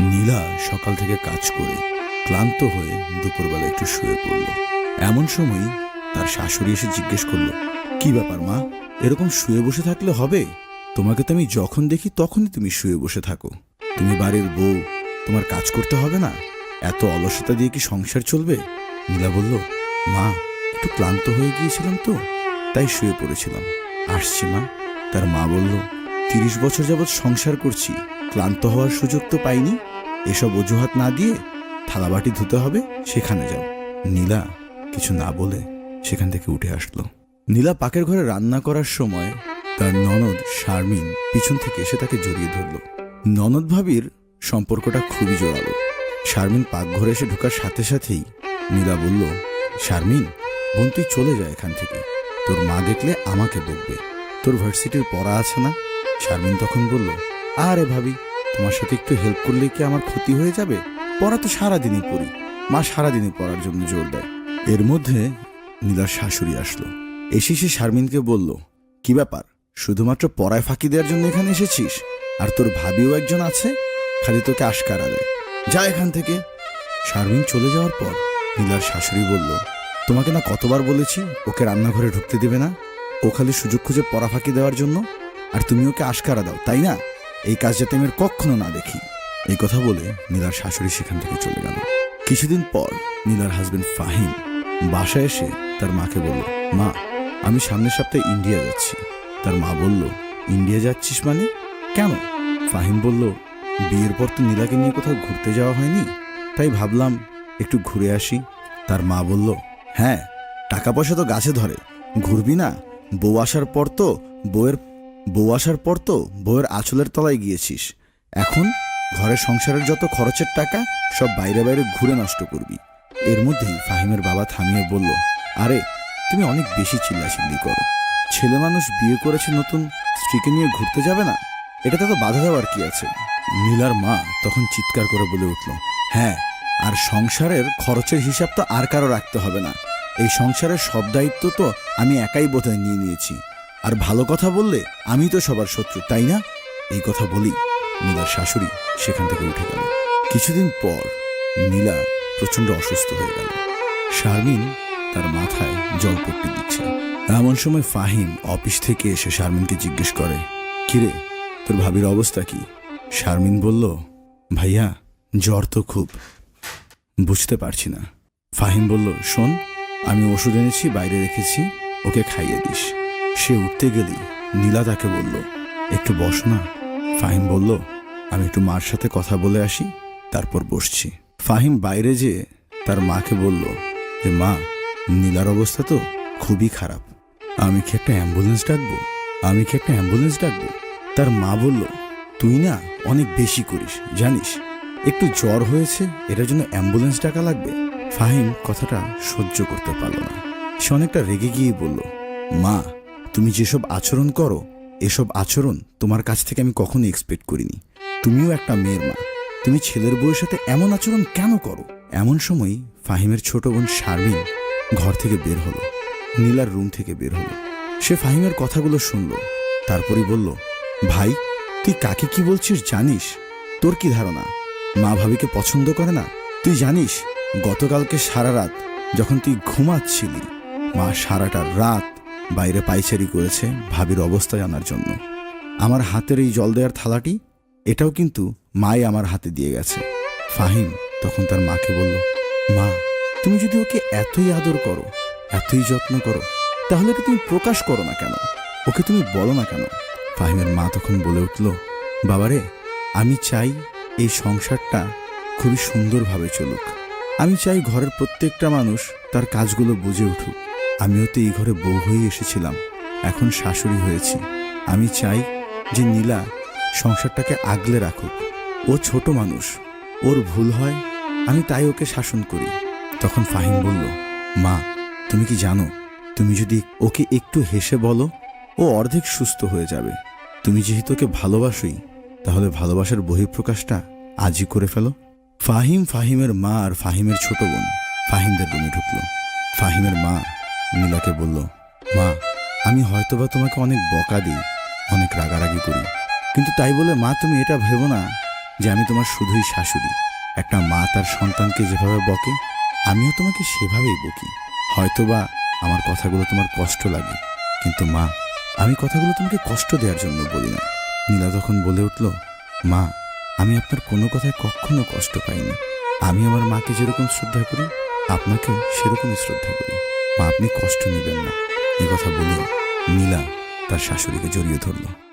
নীলা সকাল থেকে কাজ করে ক্লান্ত হয়ে দুপুরবেলা একটু শুয়ে পড়ল। এমন সময় তার শাশুড়ি এসে জিজ্ঞেস করল, কি ব্যাপার মা? এরকম শুয়ে বসে থাকলে হবে? তোমাকে তো আমি যখন দেখি তখনই তুমি শুয়ে বসে থাকো। তুমি বাড়ির বউ, তোমার কাজ করতে হবে না? এত অলসতা দিয়ে কি সংসার চলবে? নীলা বলল, মা, একটু ক্লান্ত হয়ে গিয়েছিলাম তো, তাই শুয়ে পড়েছিলাম। আসছি মা। তার মা বলল, তিরিশ বছর যাবৎ সংসার করছি ক্লান্ত হওয়ার সুযোগ তো পাইনি। এসব অজুহাত না দিয়ে থালাবাটি ধুতে হবে, সেখানে যাও। নীলা কিছু না বলে সেখান থেকে উঠে আসলো। নীলা পাকের ঘরে রান্না করার সময় তার ননদ শারমিন পিছন থেকে এসে তাকে জড়িয়ে ধরল। ননদ ভাবির সম্পর্কটা খুবই জোরালো। শারমিন পাকঘরে এসে ঢোকার সাথে সাথেই নীলা বলল, শারমিন, বোন, তুই চলে যা এখান থেকে। তোর মা দেখলে আমাকে বকবে। তোর ভার্সিটির পড়া আছে না? শারমিন তখন বলল আরে ভাবি, তোমার সাথে একটু হেল্প করলে কি আমার ক্ষতি হয়ে যাবে? পড়া তো সারাদিনই পড়ি। মা সারাদিনই পড়ার জন্য জোর দেয়। এর মধ্যে নীলার শাশুড়ি আসলো। এসে সে শারমিনকে বলল, কি ব্যাপার? শুধুমাত্র পড়ায় ফাঁকি দেওয়ার জন্য এখানে এসেছিস? আর তোর ভাবিও একজন আছে? খালি তোকে আশকারা দেয়। যা এখান থেকে। শারমিন চলে যাওয়ার পর নীলার শাশুড়ি বলল, তোমাকে না কতবার বলেছি, ওকে রান্নাঘরে ঢুকতে দেবে না? ও খালি সুযোগ খুঁজে পড়া ফাঁকি দেওয়ার জন্য? আর তুমি ওকে আশকারা দাও, তাই না? এই কাজ যাতে আমি কখনো না দেখি। এই কথা বলে নীলার শাশুড়ি সেখান থেকে চলে গেল। কিছুদিন পর নীলার হাজবেন্ড ফাহিম বাসায় এসে তার মাকে বলল, মা, আমি সামনের সপ্তাহে ইন্ডিয়া যাচ্ছি। তার মা বলল, ইন্ডিয়া যাচ্ছিস মানে? কেন? ফাহিম বলল, বিয়ের পর তো নীলাকে নিয়ে কোথাও ঘুরতে যাওয়া হয়নি। তাই ভাবলাম একটু ঘুরে আসি। তার মা বলল হ্যাঁ টাকা পয়সা তো গাছে ধরে। ঘুরবি না? বউ আসার পর তো বউয়ের বউ আসার পর তো বউয়ের আঁচলের তলায় গিয়েছিস। এখন ঘরের সংসারের যত খরচের টাকা, সব বাইরে বাইরে ঘুরে নষ্ট করবি। এর মধ্যেই ফাহিমের বাবা থামিয়ে বলল, আরে, তুমি অনেক বেশি চিল্লাচিল্লি করো। ছেলে মানুষ বিয়ে করেছে নতুন, স্ত্রীকে নিয়ে ঘুরতে যাবে না? এটাতে তো বাধা দেওয়ার কি আছে? নীলার মা তখন চিৎকার করে বলে উঠল হ্যাঁ আর সংসারের খরচের হিসাব তো আর কারও রাখতে হবে না। এই সংসারের সব দায়িত্ব তো আমি একাই বোধহয় নিয়ে নিয়েছি। আর ভালো কথা বললে আমি তো সবার শত্রু, তাই না? এই কথা বলি নীলার শাশুড়ি সেখান থেকে উঠে গেল। কিছুদিন পর নীলা প্রচণ্ড অসুস্থ হয়ে গেল। শারমিন তার মাথায় জলপট্টি দিচ্ছে। এমন সময় ফাহিম অফিস থেকে এসে শারমিনকে জিজ্ঞেস করে, কিরে, তোর ভাবির অবস্থা কি? শারমিন বলল, ভাইয়া, জ্বর তো খুব। বুঝতে পারছি না। ফাহিম বলল, শোন, আমি ওষুধ এনেছি, বাইরে রেখেছি, ওকে খাইয়ে দিস। সে উঠতে গেলেই নীলা তাকে বলল, একটু বস না। ফাহিম বলল, আমি একটু মার সাথে কথা বলে আসি, তারপর বসছি। ফাহিম বাইরে যেয়ে তার মাকে বলল, যে মা, নীলার অবস্থা তো খুবই খারাপ। আমি কি একটা অ্যাম্বুলেন্স ডাকবো? আমি কি একটা অ্যাম্বুলেন্স ডাকবো? তার মা বলল, তুই না অনেক বেশি করিস, জানিস? একটু জ্বর হয়েছে, এটার জন্য অ্যাম্বুলেন্স ডাকা লাগবে। ফাহিম কথাটা সহ্য করতে পারল না। সে অনেকটা রেগে গিয়ে বলল, মা তুমি যেসব আচরণ করো, এসব আচরণ তোমার কাছ থেকে আমি কখনো এক্সপেক্ট করিনি। তুমিও একটা মেয়ের মা। তুমি ছেলের বউয়ের সাথে এমন আচরণ কেন করো? এমন সময় ফাহিমের ছোট বোন শারমিন ঘর থেকে বের হলো, নীলার রুম থেকে বের হলো। সে ফাহিমের কথাগুলো শুনল তারপরই বলল, ভাই, তুই কাকে কি বলছিস জানিস? তোর কি ধারণা? মা ভাবিকে পছন্দ করে না? তুই জানিস, গতকালকে সারা রাত যখন তুই ঘুমাচ্ছিলি, মা সারাটা রাত বাইরে পাইচারি করেছে ভাবির অবস্থা জানার জন্য। আমার হাতের এই জল দেওয়ার থালাটি, এটাও কিন্তু মাই আমার হাতে দিয়ে গেছে। ফাহিম তখন তার মাকে বলল, মা, তুমি যদি ওকে এতই আদর করো, এতই যত্ন করো, তাহলে ওকে তুমি প্রকাশ করো না কেন? ওকে তুমি বলো না কেন? ফাহিমের মা তখন বলে উঠল, বাবারে, আমি চাই এই সংসারটা খুবই সুন্দরভাবে চলুক। আমি চাই ঘরের প্রত্যেকটা মানুষ তার কাজগুলো বুঝে উঠুক। আমিও তো এই ঘরে বউ হয়ে এসেছিলাম। এখন শাশুড়ি হয়েছি। আমি চাই যে নীলা সংসারটাকে আগলে রাখুক। ও ছোট মানুষ। ওর ভুল হয়, আমি তাই ওকে শাসন করি। তখন ফাহিম বলল, মা, তুমি কি জানো? তুমি যদি ওকে একটু হেসে বলো, ও অর্ধেক সুস্থ হয়ে যাবে। তুমি যেহেতু ওকে ভালোবাসোই, তাহলে ভালোবাসার বহিঃপ্রকাশটা আজই করে ফেলো। ফাহিম ফাহিমের মা আর ফাহিমের ছোট বোন ফাহিমদের রুমে ঢুকলো। ফাহিমের মা নীলাকে বলল, মা, আমি হয়তোবা তোমাকে অনেক বকা দিই, অনেক রাগারাগি করি। কিন্তু তাই বলে মা, তুমি এটা ভেবো না যে আমি তোমার শুধুই শাশুড়ি। একটা মা তার সন্তানকে যেভাবে বকে, আমিও তোমাকে সেভাবেই বকি। হয়তোবা আমার কথাগুলো তোমার কষ্ট লাগে। কিন্তু মা, আমি কথাগুলো তোমাকে কষ্ট দেওয়ার জন্য বলি না। নীলা তখন বলে উঠল, মা, আমি আপনার কোনো কথায় কখনো কষ্ট পাইনি। আমি আমার মাকে যেরকম শ্রদ্ধা করি, আপনাকেও সেরকমই শ্রদ্ধা করি। আপনি কষ্ট নেবেন না। এ কথা বলে নীলা তার শাশুড়িকে জড়িয়ে ধরল।